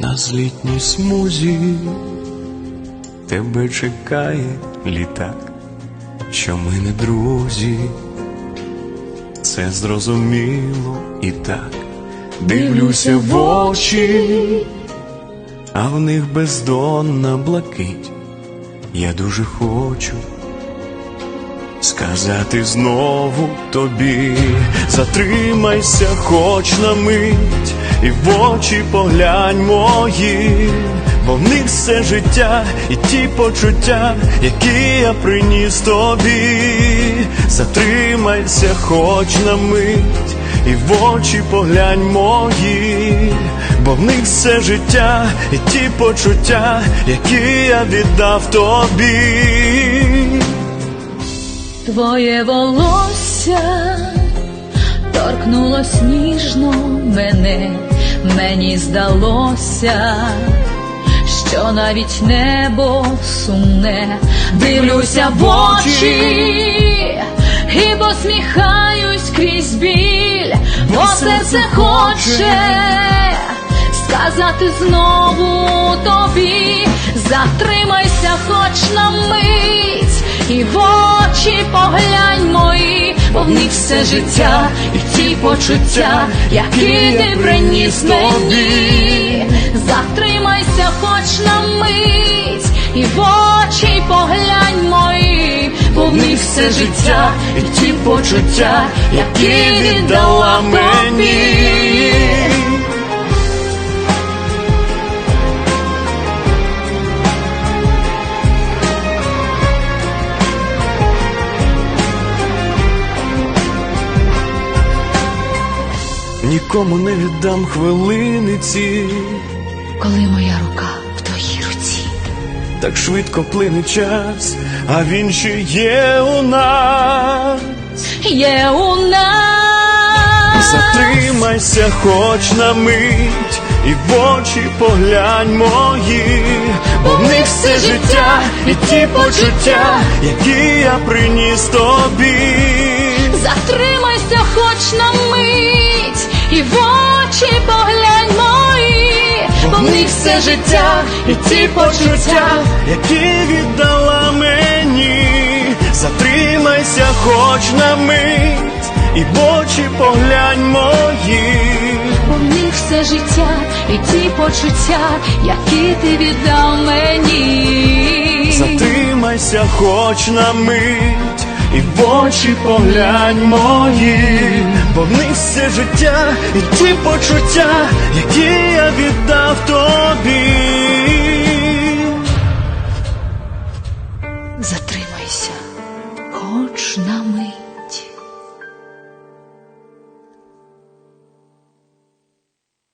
на злітній смузі тебе чекає літак, що ми не друзі, це зрозуміло і так. Дивлюся в очі, а в них бездонна блакить. Я дуже хочу сказати знову тобі, затримайся хоч на мить, і в очі поглянь мої, бо в них все життя і ті почуття, які я приніс тобі, затримайся хоч на мить, і в очі поглянь мої, бо в них все життя і ті почуття, які я віддав тобі. Твоє волосся торкнулось ніжно мене, мені здалося, що навіть небо сумне, дивлюся в очі і посміхаюсь крізь біль, бо серце хоче сказати знову тобі, затримайся хоч на мить, і в очі поглянь мої, них все життя і ті почуття, які ти приніс мені, затримайся хоч на мить, і в очі поглянь мої, в все життя і ті почуття, які віддала мені. Нікому не віддам хвилини ці, Коли моя рука в твоїй руці, так швидко плине час, а він ще є у нас. є у нас. Затримайся хоч на мить, і в очі поглянь мої, бо в них все життя і ті почуття, які я приніс тобі. Затримайся хоч на мить, і в очі поглянь мої, бо в них все життя і ті почуття, які віддала мені, затримайся хоч на мить, і в очі поглянь мої. бо в них все життя і ті почуття, які ти віддав мені. Затримайся хоч на мить, і в очі поглянь мої, бо все життя і ті почуття, які я віддав тобі. Затримайся хоч на мить.